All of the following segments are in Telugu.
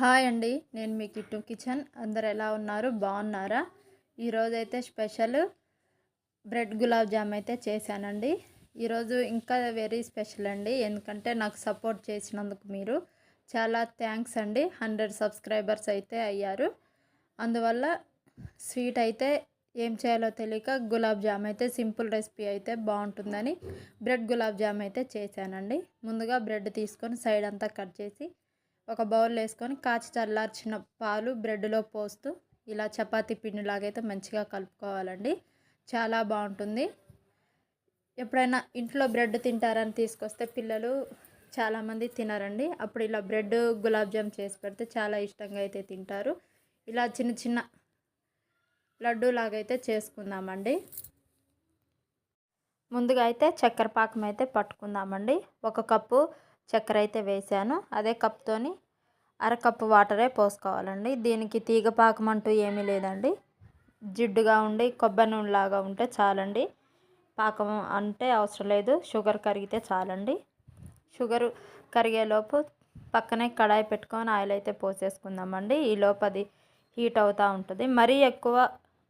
హాయ్ అండి నేను మీ కిట్టు కిచెన్. అందరు ఎలా ఉన్నారు? బాగున్నారా? ఈరోజైతే స్పెషల్ బ్రెడ్ గులాబ్ జామ్ అయితే చేశానండి. ఈరోజు ఇంకా వెరీ స్పెషల్ అండి. ఎందుకంటే నాకు సపోర్ట్ చేసినందుకు మీరు చాలా థ్యాంక్స్ అండి. హండ్రెడ్ సబ్స్క్రైబర్స్ అయితే అయ్యారు. అందువల్ల స్వీట్ అయితే ఏం చేయాలో తెలియక గులాబ్ జామ్ అయితే సింపుల్ రెసిపీ అయితే బాగుంటుందని బ్రెడ్ గులాబ్ జామ్ అయితే చేశానండి. ముందుగా బ్రెడ్ తీసుకొని సైడ్ అంతా కట్ చేసి ఒక బౌల్ వేసుకొని కాచి చల్లార్చిన పాలు బ్రెడ్లో పోస్తూ ఇలా చపాతీ పిండిలాగైతే మంచిగా కలుపుకోవాలండి. చాలా బాగుంటుంది. ఎప్పుడైనా ఇంట్లో బ్రెడ్ తింటారని తీసుకొస్తే పిల్లలు చాలామంది తినరండి. అప్పుడు ఇలా బ్రెడ్ గులాబ్ జామ్ చేసి పెడితే చాలా ఇష్టంగా అయితే తింటారు. ఇలా చిన్న చిన్న లడ్డు లాగైతే చేసుకుందామండి. ముందుగా అయితే చక్కెర పాకం అయితే పట్టుకుందామండి. ఒక కప్పు చక్కెర అయితే వేసాను. అదే కప్తోని అరకప్పు వాటరే పోసుకోవాలండి. దీనికి తీగ పాకం అంటూ ఏమీ లేదండి. జిడ్డుగా ఉండి కొబ్బరి నూనెలాగా ఉంటే చాలండి. పాకం అంటే అవసరం లేదు. షుగర్ కరిగితే చాలండి. షుగర్ కరిగేలోపు పక్కనే కడాయి పెట్టుకొని ఆయిల్ అయితే పోసేసుకుందామండి. ఈ అది హీట్ అవుతూ ఉంటుంది. మరీ ఎక్కువ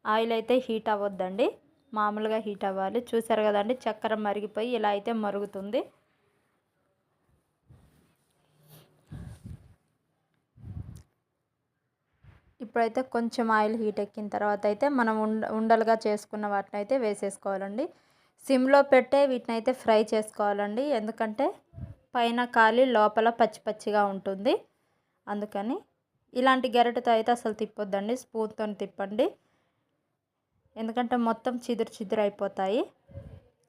ఆయిల్ అయితే హీట్ అవ్వద్దండి. మామూలుగా హీట్ అవ్వాలి. చూసారు కదండి చక్కెర మరిగిపోయి ఇలా అయితే మరుగుతుంది. ఇప్పుడైతే కొంచెం ఆయిల్ హీట్ ఎక్కిన తర్వాత అయితే మనం ఉండ ఉండలుగా చేసుకున్న వాటిని అయితే వేసేసుకోవాలండి. సిమ్లో పెట్టే వీటిని అయితే ఫ్రై చేసుకోవాలండి. ఎందుకంటే పైన కాలి లోపల పచ్చి పచ్చిగా ఉంటుంది. అందుకని ఇలాంటి గెరటితో అయితే అసలు తిప్పొద్దండి. స్పూన్తో తిప్పండి. ఎందుకంటే మొత్తం చిదురు చిదురు అయిపోతాయి.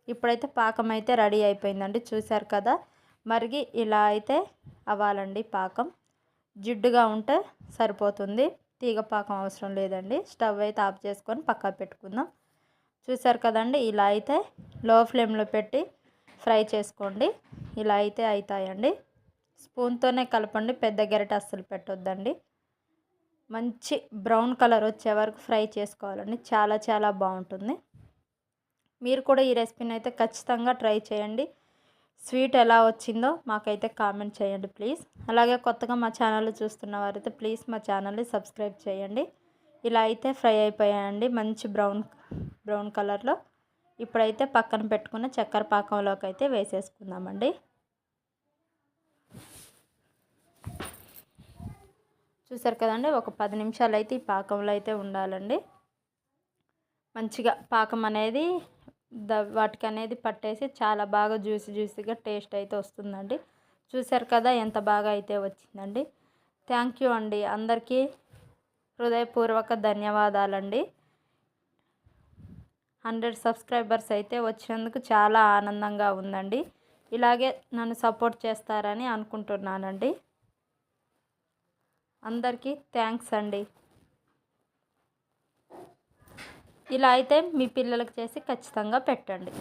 ఇప్పుడైతే పాకం అయితే రెడీ అయిపోయిందండి. చూశారు కదా? మరిగి ఇలా అయితే అవ్వాలండి పాకం. జిడ్డుగా ఉంటే సరిపోతుంది. తీగ పాకం అవసరం లేదండి. స్టవ్ అయితే ఆఫ్ చేసుకొని పక్కా పెట్టుకుందాం. చూసారు కదండి ఇలా అయితే లో ఫ్లేమ్లో పెట్టి ఫ్రై చేసుకోండి. ఇలా అయితే అవుతాయండి స్పూన్తోనే కలపండి పెద్ద గెరట అస్సలు పెట్టొద్దండి. మంచి బ్రౌన్ కలర్ వచ్చే వరకు ఫ్రై చేసుకోవాలండి. చాలా చాలా బాగుంటుంది. మీరు కూడా ఈ రెసిపీని అయితే ఖచ్చితంగా ట్రై చేయండి. స్వీట్ ఎలా వచ్చిందో మాకైతే కామెంట్ చేయండి ప్లీజ్. అలాగే కొత్తగా మా ఛానల్ చూస్తున్న వారైతే ప్లీజ్ మా ఛానల్ని సబ్స్క్రైబ్ చేయండి. ఇలా అయితే ఫ్రై అయిపోయాయండి మంచి బ్రౌన్ బ్రౌన్ కలర్లో. ఇప్పుడైతే పక్కన పెట్టుకున్న చక్కెర పాకంలోకి అయితే వేసేసుకుందామండి. చూసారు కదండి ఒక పది నిమిషాలు అయితే ఈ పాకంలో అయితే ఉండాలండి. మంచిగా పాకం అనేది ద వాటికి అనేది పట్టేసి చాలా బాగా జ్యూసి జ్యూసీగా టేస్ట్ అయితే వస్తుందండి. చూసారు కదా ఎంత బాగా అయితే వచ్చిందండి. థ్యాంక్ యూ అండి. అందరికీ హృదయపూర్వక ధన్యవాదాలండి. హండ్రెడ్ సబ్స్క్రైబర్స్ అయితే వచ్చినందుకు చాలా ఆనందంగా ఉందండి. ఇలాగే నన్ను సపోర్ట్ చేస్తారని అనుకుంటున్నానండి. అందరికీ థ్యాంక్స్ అండి. ఇలా అయితే మీ పిల్లలకు చేసి ఖచ్చితంగా పెట్టండి.